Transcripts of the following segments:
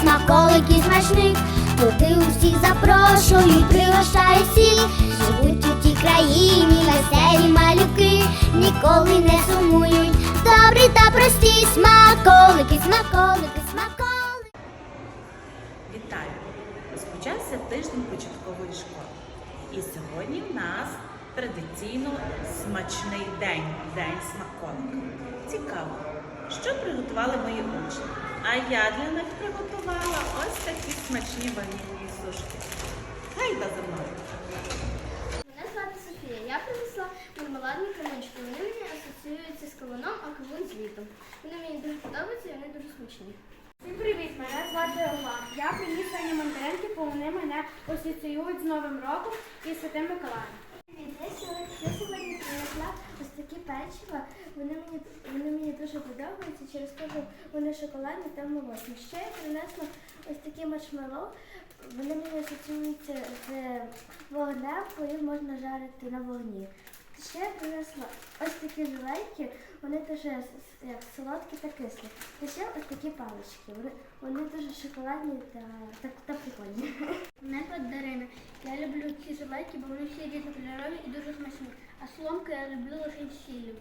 смаколиків смачних. Туди усіх запрошують, пригощають всіх. Живуть у тій країні веселі малюки, ніколи не сумують. Добрі та прості смаколики, смаколики, смаколики. Вітаю! Розпочався тиждень початкової школи. І сьогодні в нас традиційно смачний день день смаколика. Цікаво, що приготували мої учні. А я для них приготувала ось такі смачні ванільні сушки. Гайда за мною! Мене звати Софія. Я принесла мармеладні камочки. Вони мені асоціюються з кавуном, а кавун з літом. Вони мені дуже подобаються і вони дуже смачні. Всім привіт! Мене звати Олег. Я приніс Ані мандаринки, бо вони мене асоціюють з Новим роком і Святим Миколаєм. Такі печива. Вони мені, вони мені дуже подобаються через те, що вони шоколадні та молочні. Ще я принесла ось такі маршмеллоу. Вони мені асоціюються з вогнем, коли можна жарити на вогні. Ще я принесла ось такі жилейки, вони теж як солодкі та кислі. Та ще ось такі палички. Вони, вони дуже шоколадні та, та, та прикольні. Мене Дарина. Я люблю ці жилейки, бо вони всі різнокольорові і дуже смачні. А соломки я люблю лише з сіллю.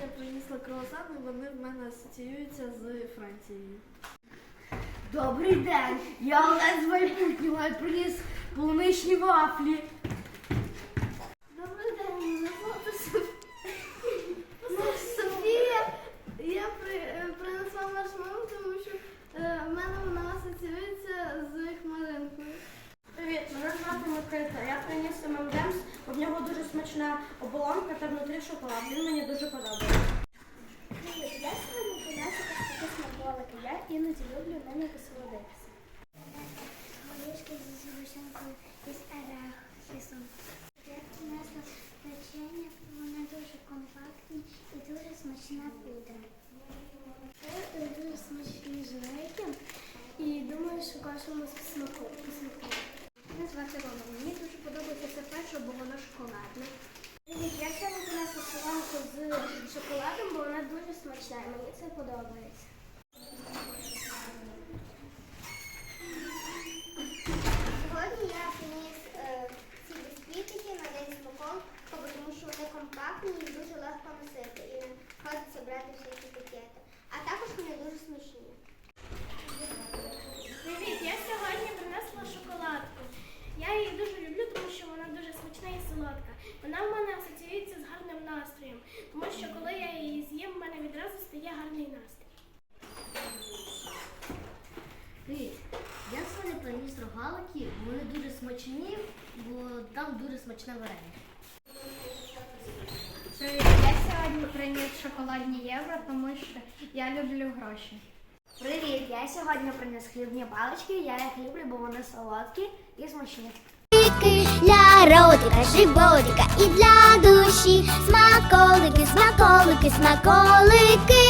Я принесла круасани, вони в мене асоціюються з Францією. Добрий день! Я Олег з майбутнього я приніс полуничні вафлі. Добрий день, мене звати Софія, я при, е, принесла маршмеллоу, тому що е, в мене вона асоціюється з хмаринкою. Привіт, мене Микита. Я приніс ММДМС, у нього дуже смачна оболонка та внутрі шоколад. Він мені дуже подобається. Привіт, я сьогодні принесла такі смаколики. Я іноді люблю на них солодитися. Горішки зі згущенкою із арахісом. Я принесла печення, вони дуже компактні і дуже смачна пудра. Дуже смачні жилейки і думаю, що кожному смаку. смаку. Мене звати Рома. Мені дуже подобається це перше, бо воно шоколадне. Привіт, я сьогодні принесла соломку з шоколадом, бо вона дуже смачна і мені це подобається. Сьогодні я приніс е, ці бісквітики на день смаком, тому що вони компактні і дуже легко носити. І не ходиться брати всякі пакети. А також вони дуже смачні. Привіт, я сьогодні принесла шоколадку. Я її дуже люблю, тому що вона дуже смачна і солодка. Вона в мене асоціюється з гарним настроєм, тому що коли я її з'їм, в мене відразу стає гарний настрій. Привіт! Я сьогодні приніс рогалики, вони дуже смачні, бо там дуже смачне варення. Привіт, я сьогодні приніс шоколадні євро, тому що я люблю гроші. Привіт! Я сьогодні приніс хлібні палички. Я їх люблю, бо вони солодкі і смачні. Для ротика, животика і для душі. Смаколики, смаколики, смаколики.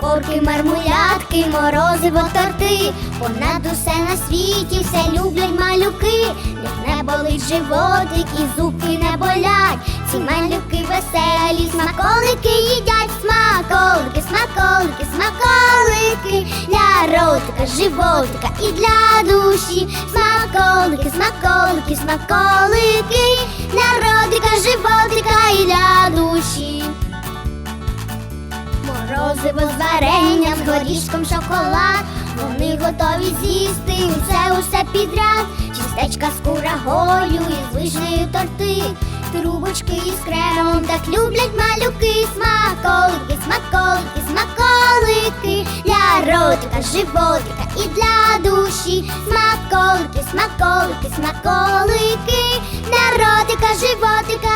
Цукорки, мармулятки, морозиво, торти. Понад усе на світі все люблять малюки. Їх не болить животик і зубки не болять. Ці малюки веселі, смаколики їдять, смаколики, смаколики, смаколики. Для ротика, животика і для душі. Смаколики, смаколики, смаколики. Для горішком шоколад. Вони готові з'їсти усе усе підряд. Чистечка з курагою і з вишнею торти. Трубочки із кремом так люблять малюки. Смаколики, смаколики, смаколики. Для ротика, животика і для душі. Смаколики, смаколики, смаколики. Для ротика, животика